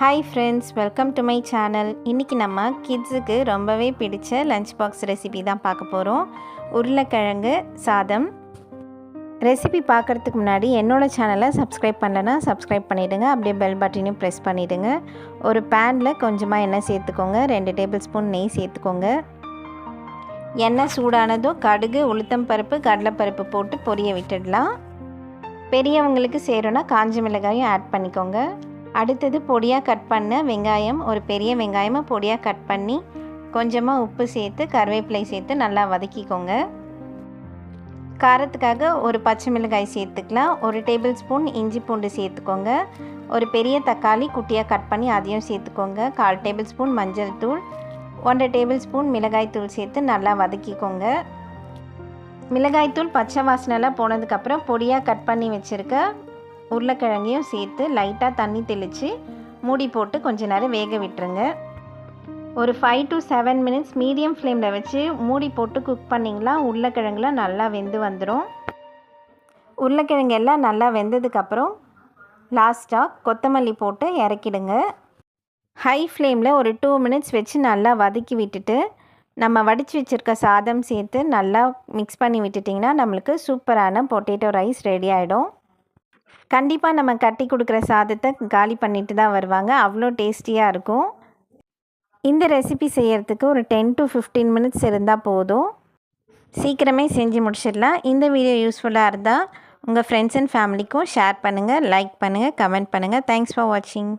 Hi friends welcome to my channel இன்றைக்கி நம்ம கிட்ஸுக்கு ரொம்பவே பிடிச்ச லஞ்ச் பாக்ஸ் ரெசிபி தான் பார்க்க போகிறோம் உருளைக்கிழங்கு சாதம். ரெசிபி பார்க்குறதுக்கு முன்னாடி என்னோடய சேனலை சப்ஸ்கிரைப் பண்ணலைன்னா சப்ஸ்கிரைப் பண்ணிவிடுங்க அப்படியே பெல் பட்டனையும் ப்ரெஸ் பண்ணிவிடுங்க ஒரு பேனில் கொஞ்சமாக எண்ணெய் சேர்த்துக்கோங்க. ரெண்டு டேபிள் ஸ்பூன் நெய் சேர்த்துக்கோங்க. எண்ணெய் சூடானதும் கடுகு உளுத்தம் பருப்பு கடலைப்பருப்பு போட்டு பொரிய விட்டுடலாம். பெரியவங்களுக்கு சேரும்னா காஞ்ச மிளகாயும் ஆட் பண்ணிக்கோங்க. அடுத்தது பொடியாக கட் பண்ண வெங்காயம் ஒரு பெரிய வெங்காயமாக பொடியாக கட் பண்ணி கொஞ்சமாக உப்பு சேர்த்து கருவேப்பிலை சேர்த்து நல்லா வதக்கிக்கோங்க. காரத்துக்காக ஒரு பச்சை மிளகாய் சேர்த்துக்கலாம். ஒரு டேபிள் ஸ்பூன் இஞ்சி பூண்டு சேர்த்துக்கோங்க. ஒரு பெரிய தக்காளி குட்டியாக கட் பண்ணி அதையும் சேர்த்துக்கோங்க. கால் டேபிள் ஸ்பூன் மஞ்சள் தூள் ஒன்றரை டேபிள் ஸ்பூன் மிளகாய் தூள் சேர்த்து நல்லா வதக்கிக்கோங்க. மிளகாய்த்தூள் பச்சை வாசனைலாம் போனதுக்கப்புறம் பொடியாக கட் பண்ணி வச்சுருக்க உருளைக்கிழங்கையும் சேர்த்து லைட்டாக தண்ணி தெளித்து மூடி போட்டு கொஞ்ச நேரம் வேக விட்டுருங்க. ஒரு five to seven minutes medium ஃப்ளேமில் வச்சு மூடி போட்டு குக் பண்ணிங்களா உருளைக்கிழங்குலாம் நல்லா வெந்து வந்துடும் உருளைக்கிழங்கு எல்லாம் நல்லா வெந்ததுக்கப்புறம் லாஸ்ட்டாக கொத்தமல்லி போட்டு இறக்கிடுங்க. ஹை ஃப்ளேமில் ஒரு டூ மினிட்ஸ் வச்சு நல்லா வதக்கி விட்டுட்டு நம்ம வடித்து வச்சுருக்க சாதம் சேர்த்து நல்லா மிக்ஸ் பண்ணி விட்டுட்டிங்கன்னா நம்மளுக்கு சூப்பரான பொட்டேட்டோ ரைஸ் ரெடி ஆகிடும் கண்டிப்பாக நம்ம கட்டி கொடுக்குற சாதத்தை காலி பண்ணிட்டு தான் வருவாங்க. அவ்வளோ டேஸ்டியாக இருக்கும். இந்த ரெசிபி செய்கிறதுக்கு ஒரு டென் டு ஃபிஃப்டீன் மினிட்ஸ் இருந்தால் போதும். சீக்கிரமே செஞ்சு முடிச்சிடலாம். இந்த வீடியோ யூஸ்ஃபுல்லாக இருந்தால் உங்கள் ஃப்ரெண்ட்ஸ் அண்ட் ஃபேமிலிக்கும் ஷேர் பண்ணுங்கள் லைக் பண்ணுங்கள் கமெண்ட் பண்ணுங்கள் தேங்க்ஸ் ஃபார் வாட்சிங்